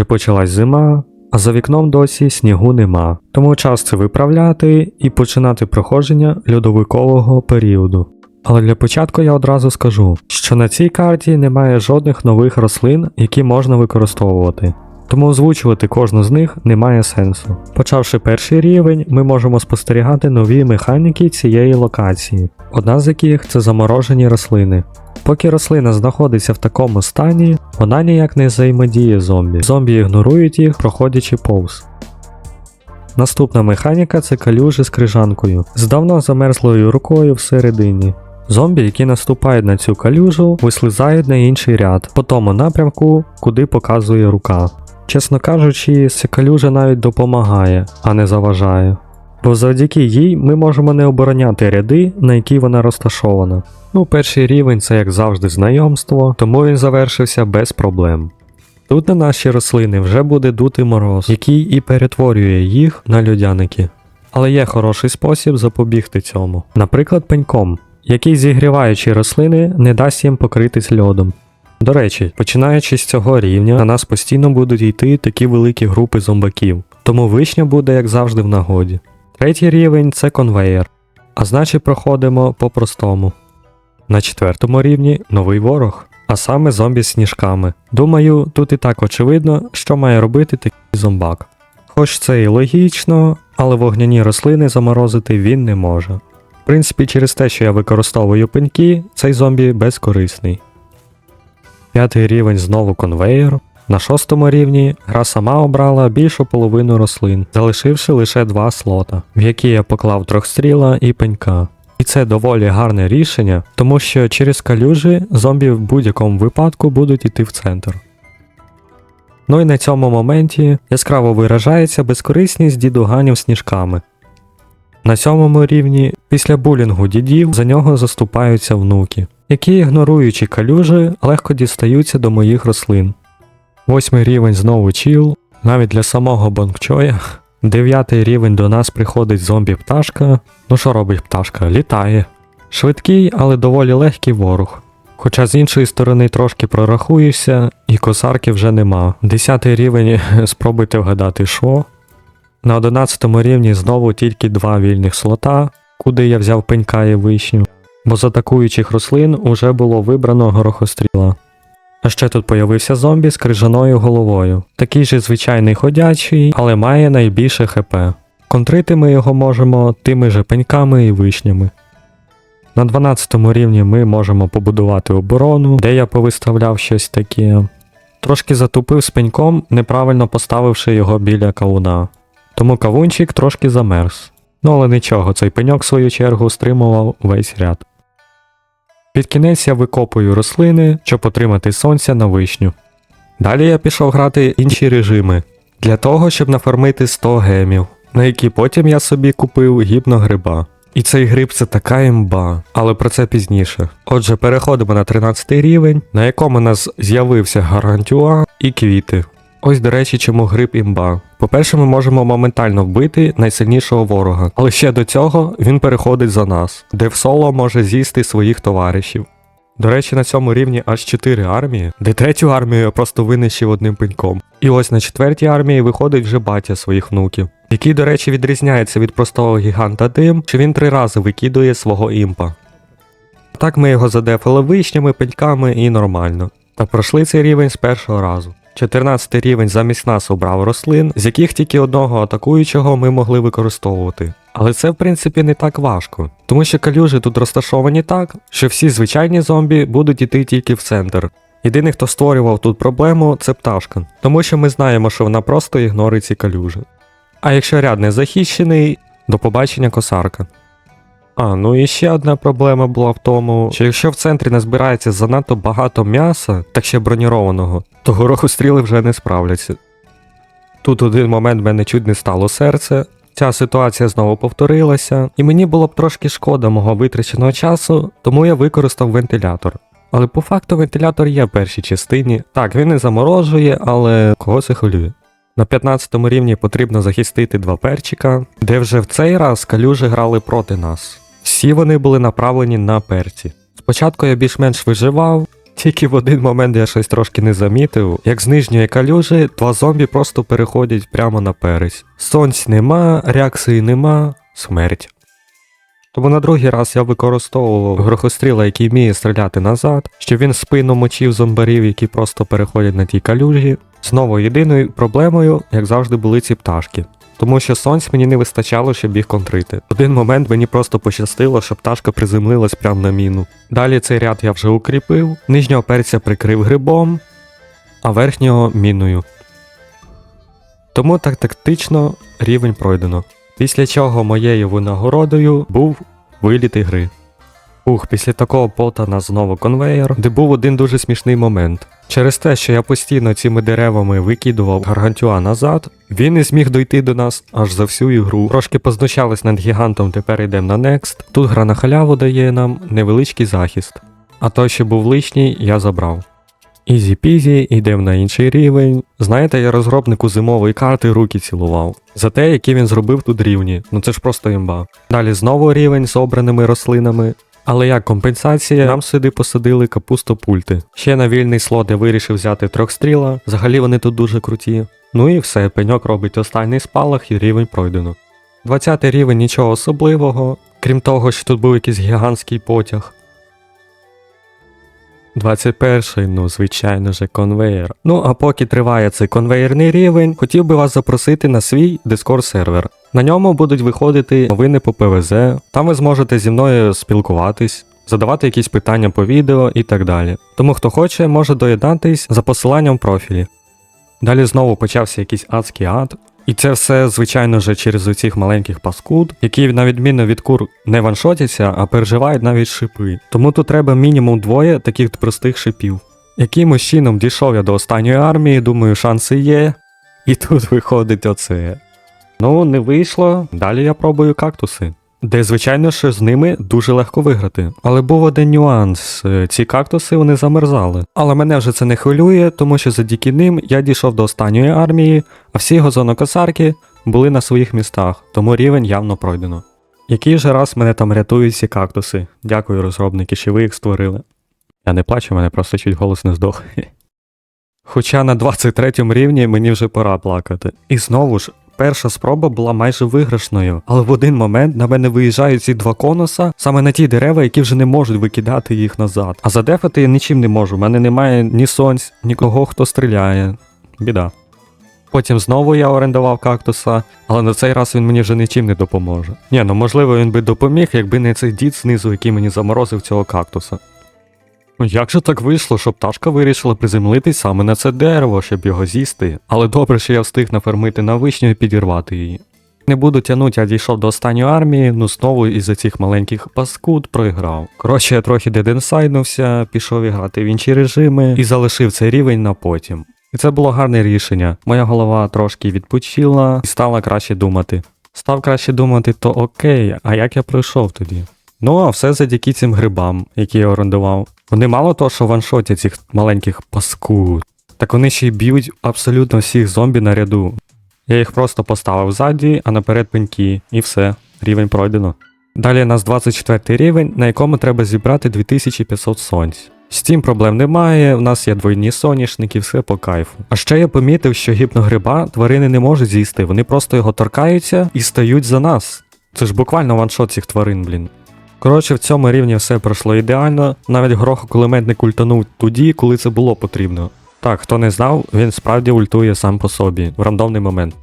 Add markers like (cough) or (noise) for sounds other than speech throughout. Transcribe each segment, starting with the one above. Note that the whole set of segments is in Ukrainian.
Вже почалась зима, а за вікном досі снігу нема. Тому час це виправляти і починати проходження льодовикового періоду. Але для початку я одразу скажу, що на цій карті немає жодних нових рослин, які можна використовувати. Тому озвучувати кожну з них немає сенсу. Почавши перший рівень, ми можемо спостерігати нові механіки цієї локації, одна з яких це заморожені рослини. Поки рослина знаходиться в такому стані, вона ніяк не взаємодіє зомбі. Зомбі ігнорують їх, проходячи повз. Наступна механіка це калюжі з крижанкою, з давно замерзлою рукою всередині. Зомбі, які наступають на цю калюжу, вислизають на інший ряд, по тому напрямку, куди показує рука. Чесно кажучи, ця калюжа навіть допомагає, а не заважає. Бо завдяки їй ми можемо не обороняти ряди, на які вона розташована. Ну, перший рівень це як завжди знайомство, тому він завершився без проблем. Тут на наші рослини вже буде дути мороз, який і перетворює їх на льодяники. Але є хороший спосіб запобігти цьому, наприклад, пеньком, який, зігріваючи рослини, не дасть їм покритись льодом. До речі, починаючи з цього рівня, на нас постійно будуть йти такі великі групи зомбаків, тому вишня буде, як завжди, в нагоді. Третій рівень це конвеєр, а значить проходимо по-простому. На четвертому рівні новий ворог, а саме зомбі з сніжками. Думаю, тут і так очевидно, що має робити такий зомбак. Хоч це і логічно, але вогняні рослини заморозити він не може. В принципі, через те, що я використовую пеньки, цей зомбі безкорисний. П'ятий рівень знову конвейер. На шостому рівні гра сама обрала більшу половину рослин, залишивши лише два слота, в які я поклав трьохстріла і пенька. І це доволі гарне рішення, тому що через калюжі зомбі в будь-якому випадку будуть йти в центр. Ну і на цьому моменті яскраво виражається безкорисність дідуганів сніжками. На сьомому рівні, після булінгу дідів, за нього заступаються внуки, які, ігноруючи калюжі, легко дістаються до моїх рослин. Восьмий рівень знову чіл, навіть для самого Бонгчоя. Дев'ятий рівень до нас приходить зомбі-пташка. Ну що робить пташка? Літає. Швидкий, але доволі легкий ворог. Хоча з іншої сторони трошки прорахуєшся, і косарки вже нема. Десятий рівень (laughs) спробуйте вгадати, що. На одинадцятому рівні знову тільки два вільних слота, куди я взяв пенька і вишню, бо з атакуючих рослин уже було вибрано горохостріла. А ще тут появився зомбі з крижаною головою, такий же звичайний ходячий, але має найбільше ХП. Контрити ми його можемо тими же пеньками і вишнями. На 12 рівні ми можемо побудувати оборону, де я повиставляв щось таке. Трошки затупив з пеньком, неправильно поставивши його біля кавуна. Тому кавунчик трошки замерз. Ну але нічого, цей пеньок в свою чергу стримував весь ряд. Під кінець я викопую рослини, щоб отримати сонця на вишню. Далі я пішов грати інші режими для того, щоб нафармити 100 гемів, на які потім я собі купив гібногриба. І цей гриб це така імба, але про це пізніше. Отже, переходимо на 13 рівень, на якому у нас з'явився гарантюа і квіти. Ось, до речі, чому гриб імба. По-перше, ми можемо моментально вбити найсильнішого ворога, але ще до цього він переходить за нас, де в соло може з'їсти своїх товаришів. До речі, на цьому рівні аж 4 армії, де третю армію я просто винищив одним пеньком. І ось на четвертій армії виходить вже батя своїх внуків, який, до речі, відрізняється від простого гіганта тим, що він три рази викидує свого імпа. Так ми його задефали вишнями, пеньками і нормально. Та пройшли цей рівень з першого разу. 14 рівень замість нас обрав рослин, з яких тільки одного атакуючого ми могли використовувати. Але це в принципі не так важко, тому що калюжі тут розташовані так, що всі звичайні зомбі будуть йти тільки в центр. Єдиний, хто створював тут проблему, це пташка, тому що ми знаємо, що вона просто ігнорить ці калюжі. А якщо ряд не захищений, до побачення косарка. А, ну і ще одна проблема була в тому, що якщо в центрі не збирається занадто багато м'яса, так ще бронірованого, то горохостріли вже не справляться. Тут один момент мене чуть не стало серце. Ця ситуація знову повторилася, і мені було б трошки шкода мого витраченого часу, тому я використав вентилятор. Але по факту вентилятор є в першій частині. Так, він не заморожує, але кого це хвилює. На 15 рівні потрібно захистити два перчика, де вже в цей раз калюжі грали проти нас. Всі вони були направлені на перці. Спочатку я більш-менш виживав, Тільки в один момент я щось трошки не замітив, як з нижньої калюжі два зомбі просто переходять прямо на пересь. Сонць нема, реакції нема, смерть. Тому на другий раз я використовував грохостріла, який вміє стріляти назад, щоб він спину мочив зомбарів, які просто переходять на тій калюжі. Знову єдиною проблемою, як завжди, були ці пташки. Тому що сонць мені не вистачало, щоб їх контрити. Один момент мені просто пощастило, що пташка приземлилась прямо на міну. Далі цей ряд я вже укріпив, нижнього перця прикрив грибом, а верхнього міною. Тому так тактично рівень пройдено. Після чого моєю винагородою був виліт ігри. Ух, після такого пота нас знову конвейер, де був один дуже смішний момент. Через те, що я постійно цими деревами викидував гаргантюа назад, він не зміг дойти до нас аж за всю ігру. Трошки познущались над гігантом, тепер йдемо на Next. Тут гра на халяву дає нам невеличкий захист. А той, що був лишній, я забрав. Ізі-пізі, йдемо на інший рівень. Знаєте, я розробнику зимової карти руки цілував. За те, які він зробив тут рівні. Ну це ж просто імба. Далі знову рівень з обраними рослинами. Але як компенсація, нам сюди посадили капустопульти. Ще на вільний слот я вирішив взяти трьохстріла. Взагалі вони тут дуже круті. Ну і все, пеньок робить останній спалах і рівень пройдено. 20 рівень нічого особливого, крім того, що тут був якийсь гігантський потяг. 21-й, ну, звичайно же, конвейер. Ну а поки триває цей конвейерний рівень, хотів би вас запросити на свій Discord сервер. На ньому будуть виходити новини по ПВЗ, там ви зможете зі мною спілкуватись, задавати якісь питання по відео і так далі. Тому хто хоче, може доєднатись за посиланням в профілі. Далі знову почався якийсь адський ад. І це все, звичайно ж, через оцих маленьких паскуд, які, на відміну від кур, не ваншотяться, а переживають навіть шипи. Тому тут треба мінімум двоє таких простих шипів. Якимось чином дійшов я до останньої армії, думаю, шанси є. І тут виходить оце. Ну, не вийшло. Далі я пробую кактуси. Де, звичайно, що з ними дуже легко виграти. Але був один нюанс: е, ці кактуси вони замерзали. Але мене вже це не хвилює, тому що завдяки ним я дійшов до останньої армії, а всі газонокосарки були на своїх містах, тому рівень явно пройдено. Який же раз мене там рятують ці кактуси? Дякую, розробники, що ви їх створили. Я не плачу, мене просто чуть голос не здох. (laughs) Хоча на 23 рівні мені вже пора плакати. І знову ж, перша спроба була майже виграшною, але в один момент на мене виїжджають ці два конуса саме на ті дерева, які вже не можуть викидати їх назад. А задефати я нічим не можу. У мене немає ні сонць, нікого, хто стріляє. Біда. Потім знову я орендував кактуса, але на цей раз він мені вже нічим не допоможе. Ні, ну можливо, він би допоміг, якби не цей дід знизу, який мені заморозив цього кактуса. Ну як же так вийшло, що пташка вирішила приземлитись саме на це дерево, щоб його з'їсти, але добре, що я встиг нафермити на вишню і підірвати її. Не буду тягнути, я дійшов до останньої армії, ну знову із-за цих маленьких паскуд проіграв. Коротше, я трохи деденсайнувся, пішов іграти в інші режими і залишив цей рівень на потім. І це було гарне рішення. Моя голова трошки відпочила і стала краще думати. Став краще думати, то окей, а як я пройшов тоді? Ну, а все завдяки цим грибам, які я орендував. Вони мало того, що ваншотять цих маленьких паскуд, так вони ще й б'ють абсолютно всіх зомбі на ряду. Я їх просто поставив ззаді, а наперед пеньки, і все, рівень пройдено. Далі у нас 24 рівень, на якому треба зібрати 2500 сонць. З цим проблем немає, в нас є двойні соняшники, все по кайфу. А ще я помітив, що гіпногриба тварини не можуть з'їсти, вони просто його торкаються і стають за нас. Це ж буквально ваншот цих тварин, блін. Коротше, в цьому рівні все пройшло ідеально, навіть грохокулемет не культанув тоді, коли це було потрібно. Так, хто не знав, він справді ультує сам по собі в рандомний момент.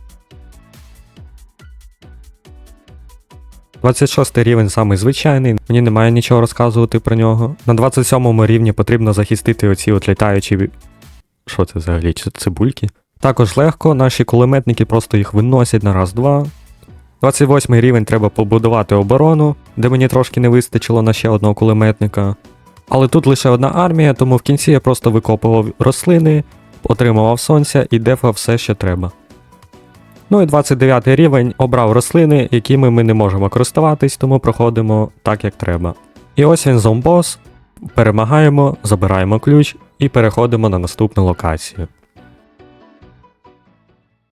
26 рівень самий звичайний, мені немає нічого розказувати про нього. На 27 рівні потрібно захистити оці от літаючі. Що це взагалі? Чи цибульки? Також легко, наші кулеметники просто їх виносять на раз-два. 28 рівень треба побудувати оборону, де мені трошки не вистачило на ще одного кулеметника. Але тут лише одна армія, тому в кінці я просто викопував рослини, отримував сонця і дефав все, що треба. Ну і 29 рівень обрав рослини, якими ми не можемо користуватись, тому проходимо так, як треба. І ось він зомбос, перемагаємо, забираємо ключ і переходимо на наступну локацію.